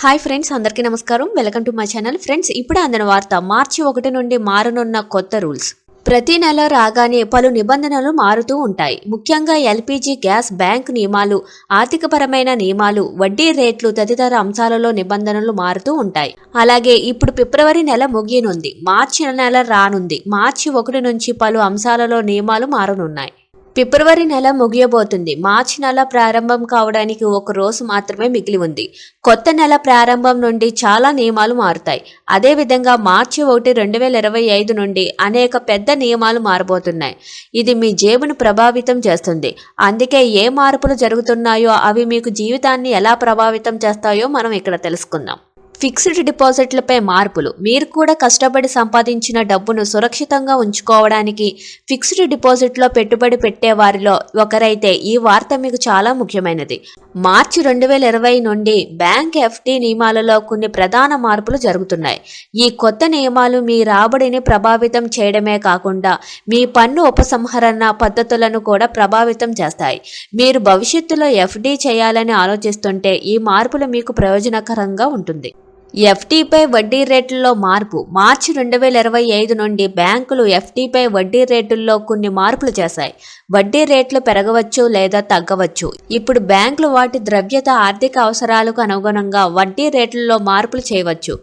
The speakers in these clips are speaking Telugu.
హాయ్ ఫ్రెండ్స్ అందరికీ నమస్కారం. Welcome to my channel friends ఇప్పుడే అందిన వార్త మార్చి ఒకటి నుండి మారనున్న కొత్త రూల్స్. ప్రతి నెల రాగానే పలు నిబంధనలు మారుతూ ఉంటాయి. ముఖ్యంగా ఎల్పిజి గ్యాస్ బ్యాంక్ నియమాలు ఆర్థికపరమైన నియమాలు వడ్డీ రేట్లు తదితర అంశాలలో నిబంధనలు మారుతూ ఉంటాయి. అలాగే ఇప్పుడు ఫిబ్రవరి నెల ముగియనుంది. మార్చి నెల రానుంది. మార్చి ఒకటి నుంచి పలు అంశాలలో నియమాలు మారనున్నాయి. ఫిబ్రవరి నెల ముగియబోతుంది. మార్చి నెల ప్రారంభం కావడానికి ఒక రోజు మాత్రమే మిగిలి ఉంది. కొత్త నెల ప్రారంభం నుండి చాలా నియమాలు మారుతాయి. అదేవిధంగా మార్చి ఒకటి రెండు వేల ఇరవై ఐదు నుండి అనేక పెద్ద నియమాలు మారబోతున్నాయి. ఇది మీ జేబును ప్రభావితం చేస్తుంది. అందుకే ఏ మార్పులు జరుగుతున్నాయో అవి మీకు జీవితాన్ని ఎలా ప్రభావితం చేస్తాయో మనం ఇక్కడ తెలుసుకుందాం. ఫిక్స్డ్ డిపాజిట్లపై మార్పులు. మీరు కూడా కష్టపడి సంపాదించిన డబ్బును సురక్షితంగా ఉంచుకోవడానికి ఫిక్స్డ్ డిపాజిట్లో పెట్టుబడి పెట్టే వారిలో ఒకరైతే ఈ వార్త మీకు చాలా ముఖ్యమైనది. మార్చి రెండు వేల ఇరవై నుండి బ్యాంక్ ఎఫ్డి నియమాలలో కొన్ని ప్రధాన మార్పులు జరుగుతున్నాయి. ఈ కొత్త నియమాలు మీ రాబడిని ప్రభావితం చేయడమే కాకుండా మీ పన్ను ఉపసంహరణ పద్ధతులను కూడా ప్రభావితం చేస్తాయి. మీరు భవిష్యత్తులో ఎఫ్డి చేయాలని ఆలోచిస్తుంటే ఈ మార్పులు మీకు ప్రయోజనకరంగా ఉంటుంది. ఎఫ్డీపై వడ్డీ రేట్లలో మార్పు. మార్చి రెండు వేల ఇరవై ఐదు నుండి బ్యాంకులు ఎఫ్డీపై వడ్డీ రేటుల్లో కొన్ని మార్పులు చేశాయి. వడ్డీ రేట్లు పెరగవచ్చు లేదా తగ్గవచ్చు. ఇప్పుడు బ్యాంకులు వాటి ద్రవ్యత ఆర్థిక అవసరాలకు అనుగుణంగా వడ్డీ రేట్లలో మార్పులు చేయవచ్చు.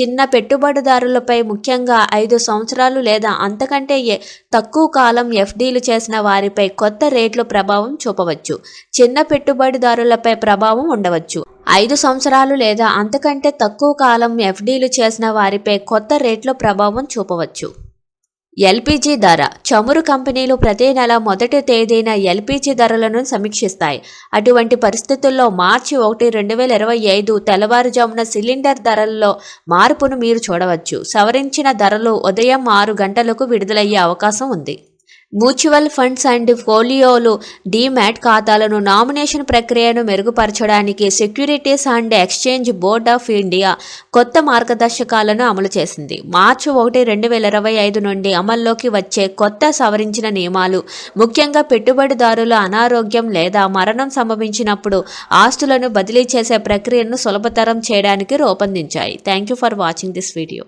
చిన్న పెట్టుబడిదారులపై ముఖ్యంగా ఐదు సంవత్సరాలు లేదా అంతకంటే తక్కువ కాలం ఎఫ్డీలు చేసిన వారిపై కొత్త రేట్లు ప్రభావం చూపవచ్చు. చిన్న పెట్టుబడిదారులపై ప్రభావం ఉండవచ్చు. ఐదు సంవత్సరాలు లేదా అంతకంటే తక్కువ కాలం ఎఫ్డీలు చేసిన వారిపై కొత్త రేట్ల ప్రభావం చూపవచ్చు. ఎల్పిజి ధర. చమురు కంపెనీలు ప్రతి నెల మొదటి తేదీన ఎల్పిజి ధరలను సమీక్షిస్తాయి. అటువంటి పరిస్థితుల్లో మార్చి ఒకటి రెండు వేల ఇరవై ఐదు తెల్లవారుజామున సిలిండర్ ధరల్లో మార్పును మీరు చూడవచ్చు. సవరించిన ధరలు ఉదయం ఆరు గంటలకు విడుదలయ్యే అవకాశం ఉంది. మ్యూచువల్ ఫండ్స్ అండ్ ఫోలియోలు డీమ్యాట్ ఖాతాలను నామినేషన్ ప్రక్రియను మెరుగుపరచడానికి securities and exchange board of India కొత్త మార్గదర్శకాలను అమలు చేసింది. మార్చి ఒకటి రెండు వేల ఇరవై ఐదు నుండి అమల్లోకి వచ్చే కొత్త సవరించిన నియమాలు ముఖ్యంగా పెట్టుబడిదారుల అనారోగ్యం లేదా మరణం సంభవించినప్పుడు ఆస్తులను బదిలీ చేసే ప్రక్రియను సులభతరం చేయడానికి రూపొందించాయి. Thank you for watching this video